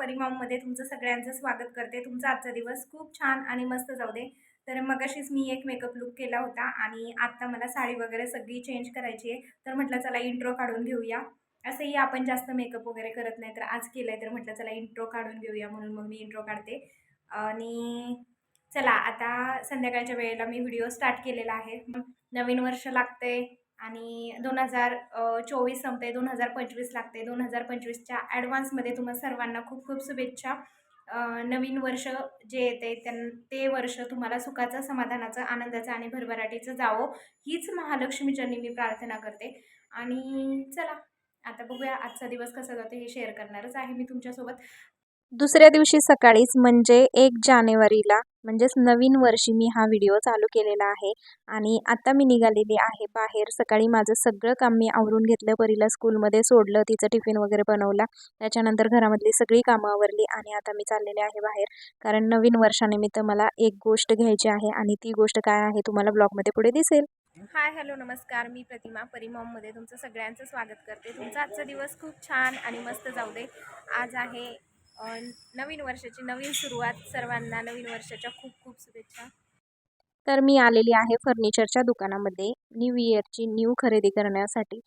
परिमाममध्ये तुमचं सगळ्यांचं स्वागत करते. तुमचा आजचा दिवस खूप छान आणि मस्त जाऊ दे. तर मगाशीच मी एक मेकअप लुक केला होता आणि आत्ता मला साडी वगैरे सगळी चेंज करायची आहे. तर म्हटलं चला इंट्रो काढून घेऊया. असंही आपण जास्त मेकअप वगैरे करत नाही तर आज केलं आहे तर म्हटलं चला इंट्रो काढून घेऊया म्हणून मग मी इंट्रो काढते. आणि चला आता संध्याकाळच्या वेळेला मी व्हिडिओ स्टार्ट केलेला आहे. नवीन वर्ष लागते आणि दोन हजार चोवीस संपते दोन हजार पंचवीस लागते. दोन हजार पंचवीसच्या ॲडव्हान्समध्ये तुम्हा सर्वांना खूप खूप शुभेच्छा. नवीन वर्ष जे येते त्यां ते वर्ष तुम्हाला सुखाचं समाधानाचं आनंदाचं आणि भरभराटीचं जावं. हीच महालक्ष्मीचरणी मी प्रार्थना करते. आणि चला आता बघूया आजचा दिवस कसा जातो हे शेअर करणारच आहे मी तुमच्यासोबत. दुसऱ्या दिवशी सकाळीच म्हणजे एक जानेवारीला म्हणजेच नवीन वर्षी मी हा व्हिडिओ चालू केलेला आहे. आणि आत्ता मी निघालेली आहे बाहेर. सकाळी माझं सगळं काम मी आवरून घेतलं. परीला स्कूलमध्ये सोडलं. तिचं टिफिन वगैरे बनवला. त्याच्यानंतर घरामधली सगळी कामं आवरली आणि आता मी चाललेले आहे बाहेर. कारण नवीन वर्षानिमित्त मला एक गोष्ट घ्यायची आहे आणि ती गोष्ट काय आहे तुम्हाला ब्लॉगमध्ये पुढे दिसेल. हाय हॅलो नमस्कार. मी प्रतिमा परिमॉममध्ये तुमचं सगळ्यांचं स्वागत करते. तुमचा आजचा दिवस खूप छान आणि मस्त जाऊ दे. आज आहे नवीन वर्षाची नवीन सुरुवात सर्वांना नवीन वर्षाच्या खूप खूप शुभेच्छा. तर मी आलेली आहे फर्निचरच्या दुकानामध्ये. न्यू इयरची न्यू खरेदी करण्यासाठी.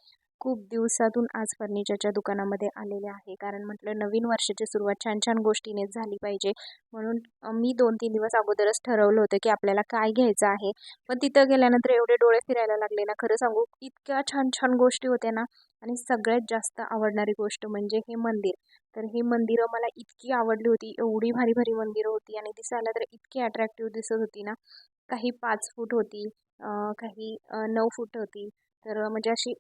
खूप दिवसातून आज फर्निचरच्या दुकानामध्ये आलेले आहे. कारण म्हटलं नवीन वर्षाची सुरुवात छान छान गोष्टीनेच झाली पाहिजे. म्हणून मी दोन तीन दिवस अगोदरच ठरवलं होतं की आपल्याला काय घ्यायचं आहे. पण तिथं गेल्यानंतर एवढे डोळे फिरायला लागले ना खरं सांगू इतक्या छान छान गोष्टी होत्या ना. आणि सगळ्यात जास्त आवडणारी गोष्ट म्हणजे हे मंदिर. तर ही मंदिरं मला इतकी आवडली होती एवढी भारी भारी मंदिरं होती आणि दिसायला तर इतकी अट्रॅक्टिव्ह दिसत होती ना. काही पाच फूट होती काही नऊ फूट होती. तर म्हणजे अशी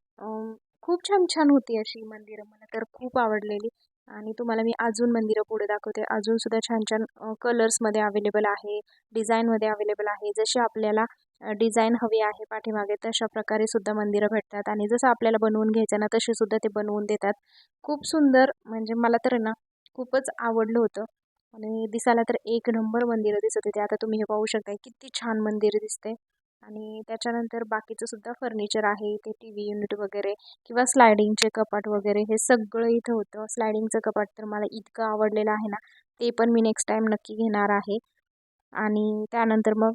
खूप छान छान होती अशी मंदिरं मला तर खूप आवडलेली. आणि तुम्हाला मी अजून मंदिरं पुढे दाखवते. अजूनसुद्धा छान छान कलर्समध्ये अवेलेबल आहे. डिझाईनमध्ये अवेलेबल आहे. जशी आपल्याला डिझाईन हवी आहे पाठीमागे तशा प्रकारे सुद्धा मंदिरं भेटतात. आणि जसं आपल्याला बनवून घ्यायचं ना तसे सुद्धा ते बनवून देतात. खूप सुंदर म्हणजे मला तर ना खूपच आवडलं होतं. आणि दिसायला तर एक नंबर मंदिरं दिसत होते. आता तुम्ही हे पाहू शकता किती छान मंदिर दिसते आणि त्याच्यानंतर बाकीचं सुद्धा फर्निचर आहे इथे टी व्ही युनिट वगैरे किंवा स्लायडिंगचे कपाट वगैरे हे सगळं इथं होतं. स्लायडिंगचं कपाट तर मला इतकं आवडलेलं आहे ना ते पण मी नेक्स्ट टाईम नक्की घेणार आहे. आणि त्यानंतर मग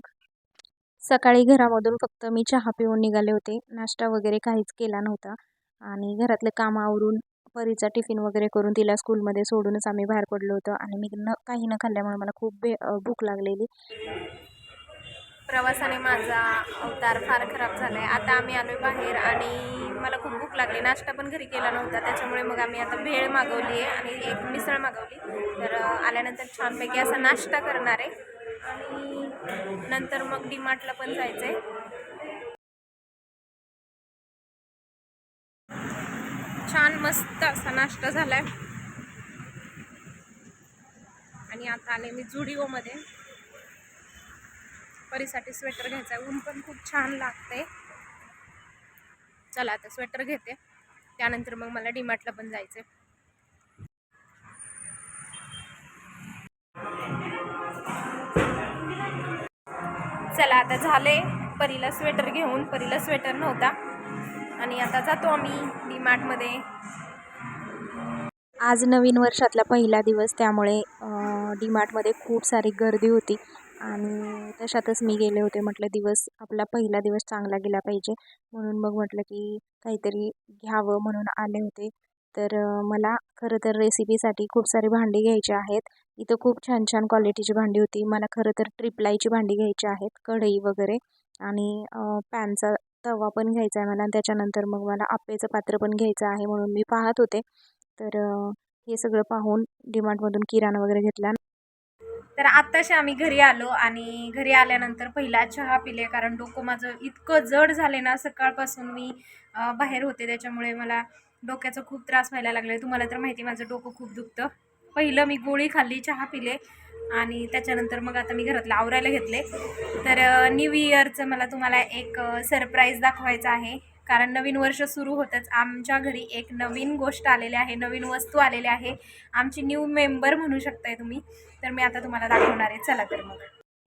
सकाळी घरामधून फक्त मी चहा पिऊन निघाले होते. नाश्ता वगैरे काहीच केला नव्हता. आणि घरातलं काम आवरून परीचा टिफिन वगैरे करून तिला स्कूलमध्ये सोडूनच आम्ही बाहेर पडलो होतो. आणि मी न काही न खाल्ल्यामुळे मला खूप बे भूक लागलेली. प्रवासाने माझा अवतार फार खराब झाला आहे आता आम्ही आलो आहे बाहेर आणि मला खूप भूक लागली. नाश्ता पण घरी केला नव्हता. त्याच्यामुळे मग आम्ही आता भेळ मागवली आहे आणि एक मिसळ मागवली. तर आल्यानंतर छानपैकी असा नाश्ता करणार आहे. आणि नंतर मग डीमार्टला पण जायचं आहे छान मस्त असा नाश्ता झाला आहे आणि आता आले मी जुडिओमध्ये. परीसाठी स्वेटर घ्यायचा आहे. ऊन पण खूप छान लागते चला आता स्वेटर घेते. त्यानंतर मग मला डीमार्टला पण जायचं चला आता झाले परीला स्वेटर घेऊन. परीला स्वेटर नव्हता. आणि आता जातो आम्ही डीमार्टमध्ये. आज नवीन वर्षातला पहिला दिवस त्यामुळे डीमार्टमध्ये खूप सारी गर्दी होती. आणि तशातच मी गेले होते. म्हटलं दिवस आपला पहिला दिवस चांगला गेला पाहिजे. म्हणून मग म्हटलं की काहीतरी घ्यावं म्हणून आले होते. तर मला खरं तर रेसिपीसाठी खूप सारी भांडी घ्यायची आहेत. इथं खूप छान छान क्वालिटीची भांडी होती. मला खरं तर ट्रिपलाईची भांडी घ्यायची आहेत कढई वगैरे. आणि पॅनचा तवा पण घ्यायचा आहे मला. त्याच्यानंतर मग मला आप्पेचं पात्र पण घ्यायचं आहे म्हणून मी पाहत होते. तर हे सगळं पाहून डिमार्टमधून किराणा वगैरे घेतला. तर आत्ताशी आम्ही घरी आलो आणि घरी आल्यानंतर पहिला चहा पिले कारण डोकं माझं इतकं जड झाले ना सकाळपासून मी बाहेर होते. त्याच्यामुळे मला डोक्याचा खूप त्रास व्हायला लागला तुम्हाला तर माहिती माझं डोकं खूप दुखतं. पहिलं मी गोळी खाल्ली चहा पिले आणि त्याच्यानंतर मग आता मी घरातलं आवरायला घेतले. तर न्यू इयरचं मला तुम्हाला एक सरप्राईज दाखवायचं आहे. कारण नवीन वर्ष सुरू होतंच. आमच्या घरी एक नवीन गोष्ट आलेली आहे नवीन वस्तू आलेली आहे. आमची न्यू मेंबर म्हणू शकताय तुम्ही. तर मी आता तुम्हाला दाखवणार आहे. चला तर मग.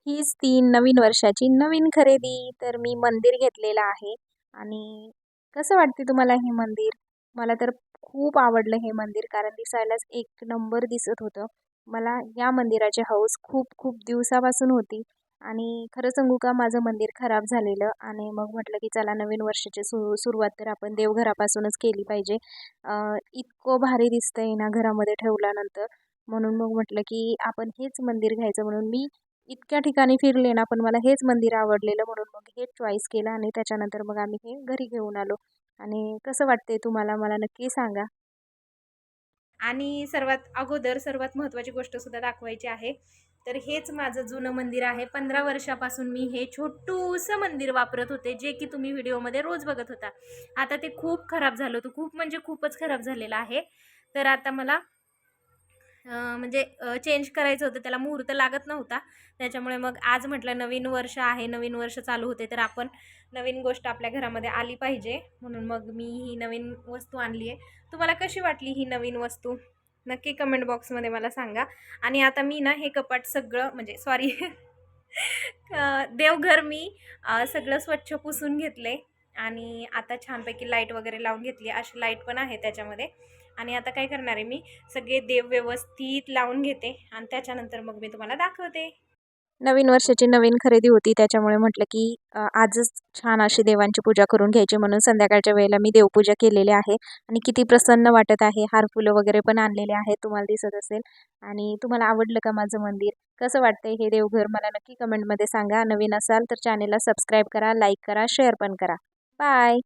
हीच ती नवीन वर्षाची नवीन खरेदी. तर मी मंदिर घेतलेलं आहे. आणि कसं वाटते तुम्हाला हे मंदिर? मला तर खूप आवडलं हे मंदिर. कारण दिसायलाच एक नंबर दिसत होतं. मला या मंदिराची हौस खूप खूप दिवसापासून होती. आणि खरं सांगू का माझं मंदिर खराब झालेलं आणि मग म्हटलं की चला नवीन वर्षाची सु सुरुवात तर आपण देवघरापासूनच केली पाहिजे. इतकं भारी दिसतंय ना घरामध्ये ठेवल्यानंतर. म्हणून मग म्हटलं की आपण हेच मंदिर घ्यायचं म्हणून मी इतक्या ठिकाणी फिरले ना पण मला हेच मंदिर आवडलेलं म्हणून मग हेच चॉईस केलं आणि त्याच्यानंतर मग आम्ही हे घरी घेऊन आलो. आणि कसं वाटते तुम्हाला? मला नक्की सांगा. आणि सर्वात अगोदर सर्वात महत्त्वाची गोष्टसुद्धा दाखवायची आहे. तर हेच माझं जुनं मंदिर आहे. पंधरा वर्षापासून मी हे छोटूसं मंदिर वापरत होते जे की तुम्ही व्हिडिओमध्ये रोज बघत होता. आता ते खूप खराब झालं होतं. खूप म्हणजे खूपच खराब झालेलं आहे. तर आता मला म्हणजे चेंज करायचं होतं. त्याला मुहूर्त लागत नव्हता. त्याच्यामुळे मग आज म्हटलं नवीन वर्ष आहे नवीन वर्ष चालू होते तर आपण नवीन गोष्ट आपल्या घरामध्ये आली पाहिजे. म्हणून मग मी ही नवीन वस्तू आणली आहे. तुम्हाला कशी वाटली ही नवीन वस्तू? नक्की कमेंट बॉक्समध्ये मला सांगा. आणि आता मी ना हे कपाट सगळं म्हणजे सॉरी देवघर मी सगळं स्वच्छ पुसून घेतले आणि आता छानपैकी लाइट वगैरे लावून घेतली अशी लाइट पण आहे त्याच्यामध्ये. आणि आता काय करणार आहे मी? सगळे देव व्यवस्थित लावून घेते आणि त्याच्यानंतर मग मी तुम्हाला दाखवते. नवीन वर्षाची नवीन खरेदी होती त्याच्यामुळे म्हटलं की आजच छान अशी देवांची पूजा करून घ्यायची म्हणून संध्याकाळच्या वेळेला मी देवपूजा केलेली आहे. आणि किती प्रसन्न वाटत आहे हार फुलं वगैरे पण आणलेले आहेत तुम्हाला दिसत असेल. आणि तुम्हाला आवडलं का माझं मंदिर? कसं वाटतंय हे देवघर? मला नक्की कमेंटमध्ये सांगा. नवीन असाल तर चॅनेलला सबस्क्राईब करा लाईक करा शेअर पण करा. बाय